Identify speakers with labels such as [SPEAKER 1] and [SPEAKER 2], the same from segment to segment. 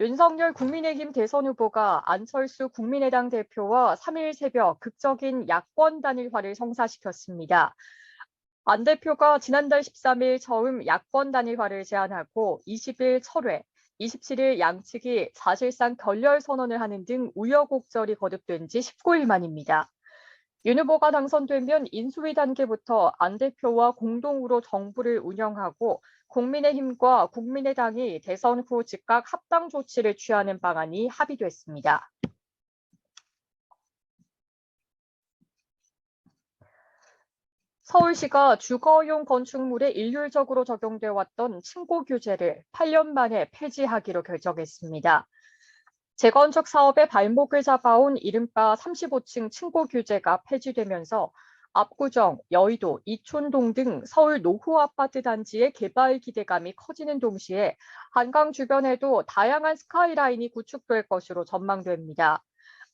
[SPEAKER 1] 윤석열 국민의힘 대선 후보가 안철수 국민의당 대표와 3일 새벽 극적인 야권 단일화를 성사시켰습니다. 안 대표가 지난달 13일 처음 야권 단일화를 제안하고 20일 철회, 27일 양측이 사실상 결렬 선언을 하는 등 우여곡절이 거듭된 지 19일 만입니다. 윤 후보가 당선되면 인수위 단계부터 안 대표와 공동으로 정부를 운영하고 국민의힘과 국민의당이 대선 후 즉각 합당 조치를 취하는 방안이 합의됐습니다. 서울시가 주거용 건축물에 일률적으로 적용돼 왔던 층고 규제를 8년 만에 폐지하기로 결정했습니다. 재건축 사업에 발목을 잡아온 이른바 35층 층고 규제가 폐지되면서 압구정, 여의도, 이촌동 등 서울 노후 아파트 단지의 개발 기대감이 커지는 동시에 한강 주변에도 다양한 스카이라인이 구축될 것으로 전망됩니다.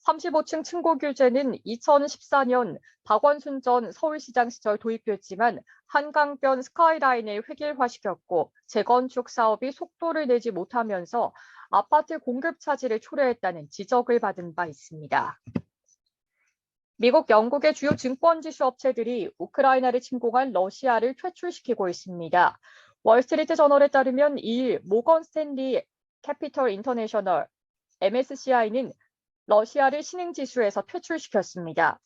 [SPEAKER 1] 35층 층고 규제는 2014년 박원순 전 서울시장 시절 도입됐지만 한강변 스카이라인을 획일화시켰고 재건축 사업이 속도를 내지 못하면서 아파트 공급 차질을 초래했다는 지적을 받은 바 있습니다. 미국, 영국의 주요 증권지수 업체들이 우크라이나를 침공한 러시아를 퇴출시키고 있습니다. 월스트리트 저널에 따르면 2일 모건 스탠리 캐피털 인터내셔널 MSCI는 러시아를 신흥지수에서 퇴출시켰습니다.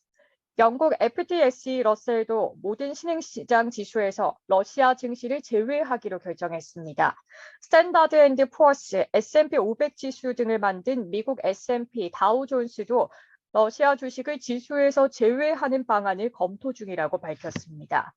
[SPEAKER 1] 영국 FTSE 러셀도 모든 신흥시장 지수에서 러시아 증시를 제외하기로 결정했습니다. 스탠다드 앤드 푸어스, S&P 500 지수 등을 만든 미국 S&P 다우존스도 러시아 주식을 지수에서 제외하는 방안을 검토 중이라고 밝혔습니다.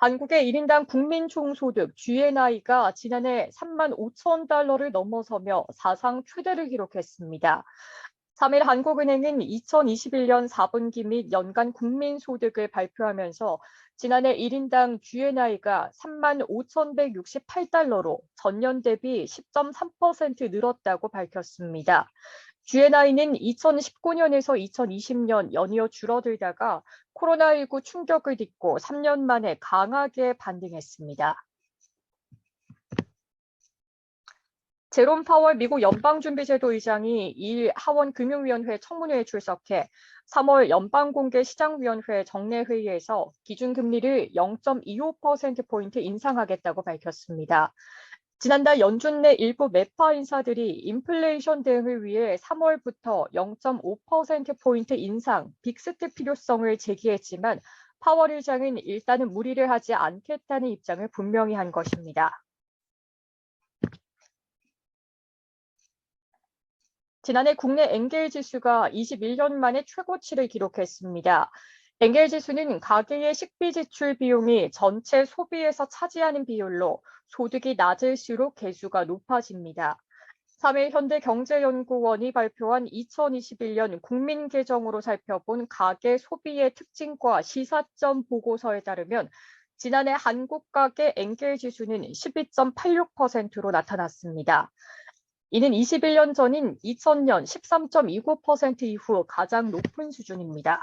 [SPEAKER 1] 한국의 1인당 국민 총소득 GNI가 지난해 3만 5천 달러를 넘어서며 사상 최대를 기록했습니다. 3일 한국은행은 2021년 4분기 및 연간 국민소득을 발표하면서 지난해 1인당 GNI가 3만 5,168달러로 전년 대비 10.3% 늘었다고 밝혔습니다. GNI는 2019년에서 2020년 연이어 줄어들다가 코로나19 충격을 딛고 3년 만에 강하게 반등했습니다. 제롬 파월 미국 연방준비제도 의장이 2일 하원 금융위원회 청문회에 출석해 3월 연방공개시장위원회 정례회의에서 기준금리를 0.25%포인트 인상하겠다고 밝혔습니다. 지난달 연준 내 일부 매파 인사들이 인플레이션 대응을 위해 3월부터 0.5%포인트 인상, 빅스텝 필요성을 제기했지만 파월 의장은 일단은 무리를 하지 않겠다는 입장을 분명히 한 것입니다. 지난해 국내 엔겔 지수가 21년 만에 최고치를 기록했습니다. 엔겔 지수는 가계의 식비 지출 비용이 전체 소비에서 차지하는 비율로 소득이 낮을수록 개수가 높아집니다. 3일 현대경제연구원이 발표한 2021년 국민계정으로 살펴본 가계 소비의 특징과 시사점 보고서에 따르면 지난해 한국 가계 엔겔 지수는 12.86%로 나타났습니다. 이는 21년 전인 2000년 13.29% 이후 가장 높은 수준입니다.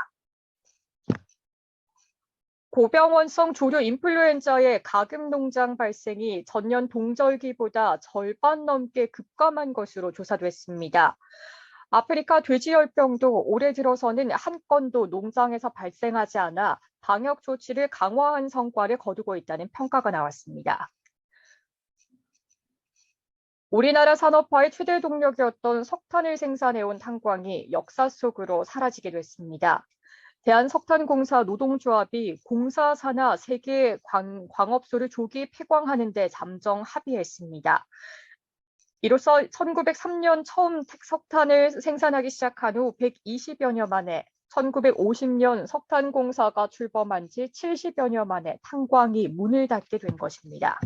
[SPEAKER 1] 고병원성 조류 인플루엔자의 가금 농장 발생이 전년 동절기보다 절반 넘게 급감한 것으로 조사됐습니다. 아프리카 돼지열병도 올해 들어서는 한 건도 농장에서 발생하지 않아 방역 조치를 강화한 성과를 거두고 있다는 평가가 나왔습니다. 우리나라 산업화의 최대 동력이었던 석탄을 생산해온 탄광이 역사 속으로 사라지게 됐습니다. 대한석탄공사 노동조합이 공사 산하 3개 광, 광업소를 조기 폐광하는 데 잠정 합의했습니다. 이로써 1903년 처음 석탄을 생산하기 시작한 후 120여 년 만에 1950년 석탄공사가 출범한 지 70여 년 만에 탄광이 문을 닫게 된 것입니다.